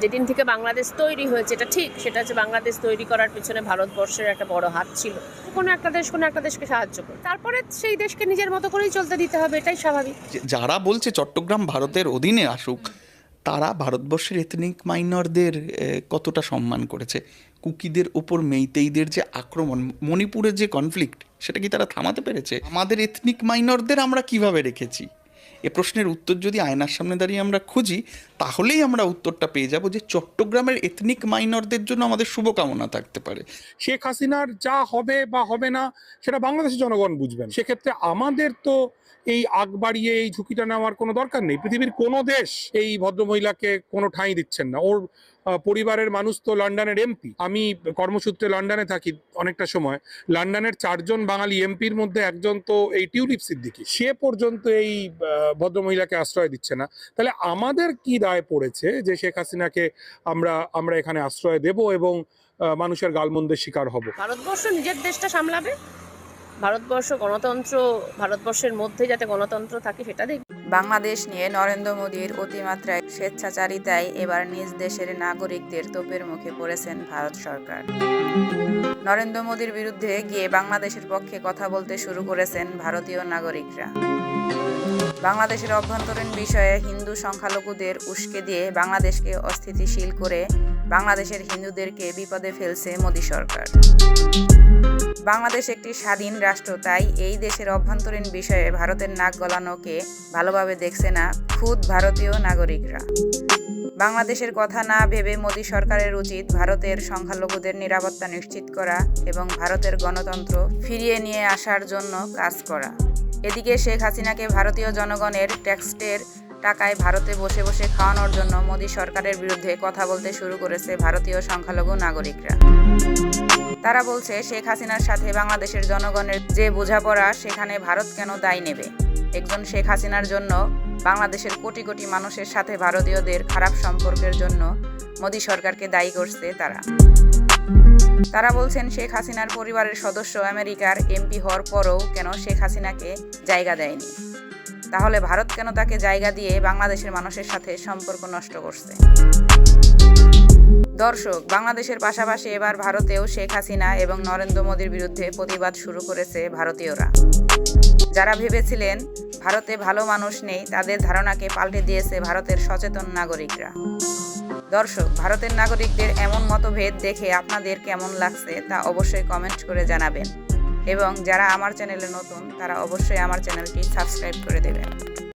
যেদিন থেকে বাংলাদেশ তৈরি হয়েছে, এটা ঠিক, সেটা হচ্ছে বাংলাদেশ তৈরি করার পিছনে ভারতবর্ষের একটা বড় হাত ছিল। কোনো একটা দেশ, কোনো একটা দেশকে সাহায্য করে। তারপরে সেই দেশকে নিজের মতো করেই চলতে দিতে হবে, এটাই স্বাভাবিক। যারা বলছে চট্টগ্রাম ভারতের অধীনে আসুক, তারা ভারতবর্ষের এথনিক মাইনরদের কতটা সম্মান করেছে? কুকিদের ওপর মেইতেইদের যে আক্রমণ, মণিপুরের যে কনফ্লিক্ট সেটা কি তারা থামাতে পেরেছে? আমাদের এথনিক মাইনরদের আমরা কীভাবে রেখেছি? এ প্রশ্নের উত্তর যদি আয়নার সামনে দাঁড়িয়ে আমরা খুঁজি, তাহলেই আমরা উত্তরটা পেয়ে যাব যে চট্টগ্রামের এথনিক মাইনরদের জন্য আমাদের শুভকামনা থাকতে পারে। শেখ হাসিনার যা হবে বা হবে না, সেটা বাংলাদেশের জনগণ বুঝবেন। সেক্ষেত্রে আমাদের তো এই আগ বাড়িয়ে এই ঝুঁকিটা নেওয়ার কোনো দরকার নেই। পৃথিবীর কোনো দেশ এই ভদ্রমহিলাকে কোনো ঠাঁই দিচ্ছেন না। ওর পরিবারের মানুষ তো লন্ডনের এমপি আমি কর্মসূত্রে লন্ডনে থাকি অনেকটা সময়। লন্ডনের চারজন বাঙালি এমপির মধ্যে একজন তো এই টিউলিপ সিদ্দিকি। সে পর্যন্ত এই ভদ্রমহিলাকে আশ্রয় দিচ্ছে না। তাহলে আমাদের কি দায় পড়েছে যে শেখ হাসিনাকে আমরা আমরা এখানে আশ্রয় দেব এবং মানুষের গালমন্দের শিকার হব? ভারতবর্ষ নিজের দেশটা সামলাবে? ভারতবর্ষ গণতন্ত্র, ভারতবর্ষের মধ্যে যাতে গণতন্ত্র থাকে সেটা দেখবে। বাংলাদেশ নিয়ে নরেন্দ্র মোদীর অতিমাত্রায় স্বেচ্ছাচারিতায় এবার নিজ দেশের নাগরিকদের তোপের মুখে পড়েছেন ভারত সরকার। নরেন্দ্র মোদীর বিরুদ্ধে গিয়ে বাংলাদেশের পক্ষে কথা বলতে শুরু করেছেন ভারতীয় নাগরিকরা। বাংলাদেশের অভ্যন্তরীণ বিষয়ে হিন্দু সংখ্যালঘুদের উস্কে দিয়ে বাংলাদেশকে অস্থিতিশীল করে বাংলাদেশের হিন্দুদেরকে বিপদে ফেলছে মোদী সরকার। বাংলাদেশ একটি স্বাধীন রাষ্ট্র, তাই এই দেশের অভ্যন্তরীণ বিষয়ে ভারতের নাক গলানোকে ভালোভাবে দেখছে না খুদ ভারতীয় নাগরিকরা। বাংলাদেশের কথা না ভেবে মোদী সরকারের উচিত ভারতের সংখ্যালঘুদের নিরাপত্তা নিশ্চিত করা এবং ভারতের গণতন্ত্র ফিরিয়ে নিয়ে আসার জন্য কাজ করা। এদিকে শেখ হাসিনাকে ভারতীয় জনগণের ট্যাক্সের টাকায় ভারতে বসে বসে খাওয়ানোর জন্য মোদী সরকারের বিরুদ্ধে কথা বলতে শুরু করেছে ভারতীয় সংখ্যালঘু নাগরিকরা। তারা বলছে, শেখ হাসিনার সাথে বাংলাদেশের জনগণের যে বোঝাপড়া, সেখানে ভারত কেন দায় নেবে? একজন শেখ হাসিনার জন্য বাংলাদেশের কোটি কোটি মানুষের সাথে ভারতীয়দের খারাপ সম্পর্কের জন্য মোদী সরকারকে দায়ী করছে তারা। তারা বলছেন, শেখ হাসিনার পরিবারের সদস্য আমেরিকার এমপি হওয়ার পরও কেন শেখ হাসিনাকে জায়গা দেয়নি? তাহলে ভারত কেন তাকে জায়গা দিয়ে বাংলাদেশের মানুষের সাথে সম্পর্ক নষ্ট করছে? দর্শক, বাংলাদেশের পাশাপাশি এবার ভারতেও শেখ হাসিনা এবং নরেন্দ্র মোদীর বিরুদ্ধে প্রতিবাদ শুরু করেছে ভারতীয়রা। যারা ভেবেছিলেন, ভারতে ভালো মানুষ নেই, তাদের ধারণাকে পাল্টে দিয়েছে ভারতের সচেতন নাগরিকরা। দর্শক, ভারতের নাগরিকদের এমন মতভেদ দেখে আপনাদের কেমন লাগছে তা অবশ্যই কমেন্ট করে জানাবেন। এবং যারা আমার চ্যানেলে নতুন, তারা অবশ্যই আমার চ্যানেলটি সাবস্ক্রাইব করে দেবেন।